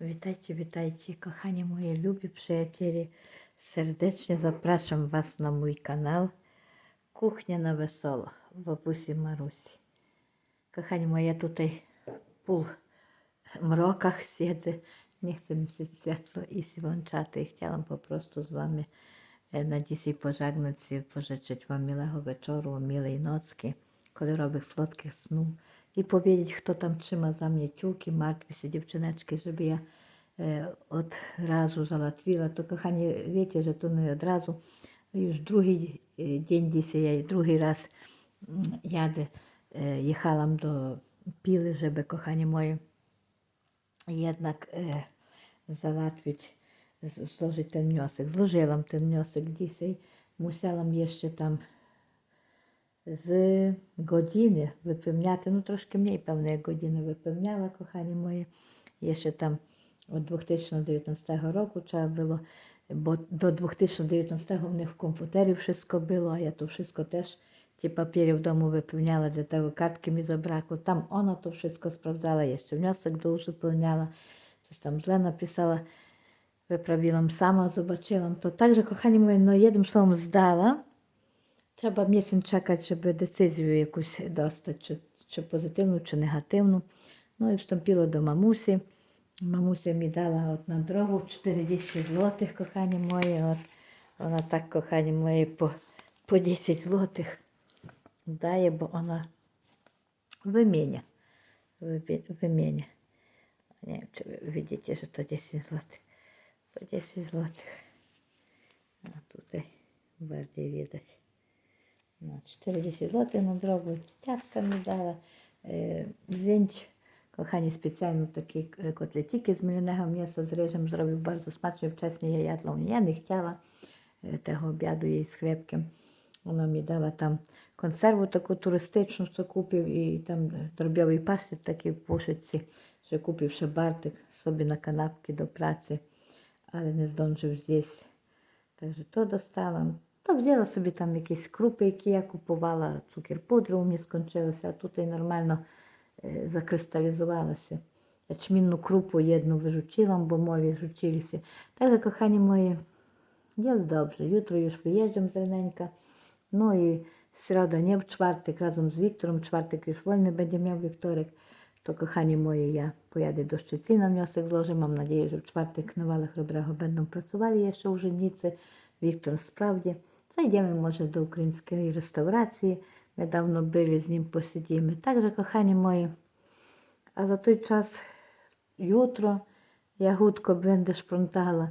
Witajcie, witajcie, kochani moje lubi przyjaciele. Serdecznie zapraszam Was na mój kanał Kuchnia na Wesoło Babusi Marusi. Kochani moi, ja tutaj w pół mrokach siedzę. Nie chcę mi się światło iść włączać. Chciałam po prostu z Wami na dzisiaj pożegnać się, pożyczyć Wam miłego wieczoru, miłej nocki, kolorowych, słodkich snów i powiedzieć, kto tam trzyma za mnie ciuki, martwi się dziewczyneczki, żeby ja od razu załatwiła. To kochanie, wiecie, że to nie od razu. Już drugi dzień dzisiaj, ja drugi raz jadę, jechałam do Pili, żeby, kochanie moje, jednak załatwić, złożyć ten wniosek. Złożyłam ten wniosek dzisiaj. Musiałam jeszcze tam з години випевняти, ну трошки мені, певно, як годину випевняла, кохані мої. Є ще там від 2019 року треба було, бо до 2019 у них в комп'ютері все було, а я то все теж ті папіри вдома випевняла, для того картки мені забракло. Там вона то все справдала, я ще внесок доузуплення, щось там зле написала, виправила сама, побачила. То так же, кохані мої, ну, одним словом здала. Треба місяць чекати, щоб децизію якусь достати, чи, чи позитивну, чи негативну. Ну і вступила до мамусі. Мамуся мені дала от на дорогу 40 злотих, кохані мої. От. Вона так, кохані мої, по по 10 злотих дає, бо вона виміння. Виміння. Не знаю, чи ви бачите, що то 10 злотих. По 10 злотих. А тут і варді відать на 40 злотих надробили, тяска не дала. Зінч, е, кохані, спеціально такі е, котлетики з мліного м'яса з рижем зробив дуже смачно, вчасно я ядла. Я не хотіла е, того обіду їй з хлібком. Вона мені дала там консерву таку туристичну, що купив, і там дроб'явий паштет такий в пошиці, що купив ще бартик собі на канапки до праці, але не здонжив з'їсть. Так що то достала. Та взяла собі там якісь крупи, які я купувала, цукер пудру у мені скончилося, а тут і нормально е, закристалізувалося. Ячмінну крупу єдну в жучілам, бо мові жучілісі. Также, кохані мої, я здобре. Ютро ж виїжджам зраненька. Ну і середа, не в чвартик разом з Віктором, чвартик ж вольний буде мав вікторик. То, кохані мої, я поїду до Щецина, внесок зложу. Мам надію, що в чвартик на валах Ребрего працювали, я ще в жінці. Віктор справді. Zajdziemy może do ukraińskiej restauracji. Niedawno byli z nim, posiedzimy. Także, kochani moi, a za той czas jutro ja chudko będę szprątala.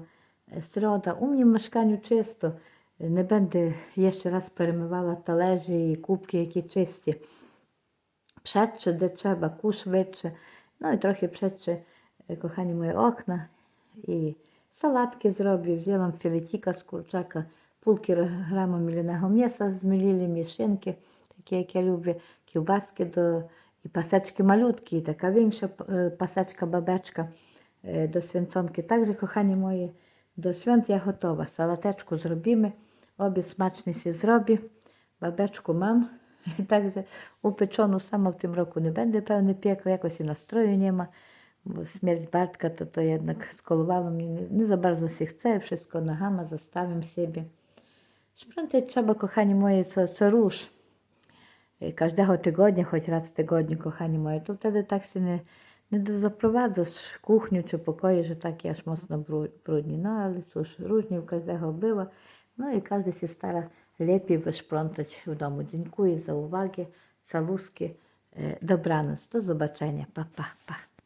Środa. U mnie w mieszkaniu czysto. Не będę jeszcze raz перемивала талежі і кубки, які чисті. Przedcze, де треба, куш швидше. Ну і трохи przedcze, kochani, moje okna. I sałatki zrobię. Wzięłam filetika z kurczaka пол кілограма міляного м'яса з мілілі мішинки, такі, як я люблю, ківбаски до і пасечки малютки, і така інша е, пасечка бабечка е, до свинцонки. Також, кохані мої, до свят я готова. Салатечку зробимо, обід смачний сі зробі, бабечку мам. Так же упечену сама в тим року не буде, певне, пекла, якось і настрою нема. Бо смерть бартка, то то, jednak skolowała mnie, nie za bardzo się chce, wszystko na hama zastawiam Sprzątać trzeba, kochani moje, co, co róż y, Każdego tygodnia, choć raz w tygodniu, kochani moje, to wtedy tak się nie, nie zaprowadzasz w kuchniu czy pokoju, że taki aż mocno brudni. No ale cóż, różnie u każdego było, No i każdy się stara lepiej wysprzątać w domu. Dziękuję za uwagę. Saluskie. Y, dobranoc. Do zobaczenia. Pa, pa, pa.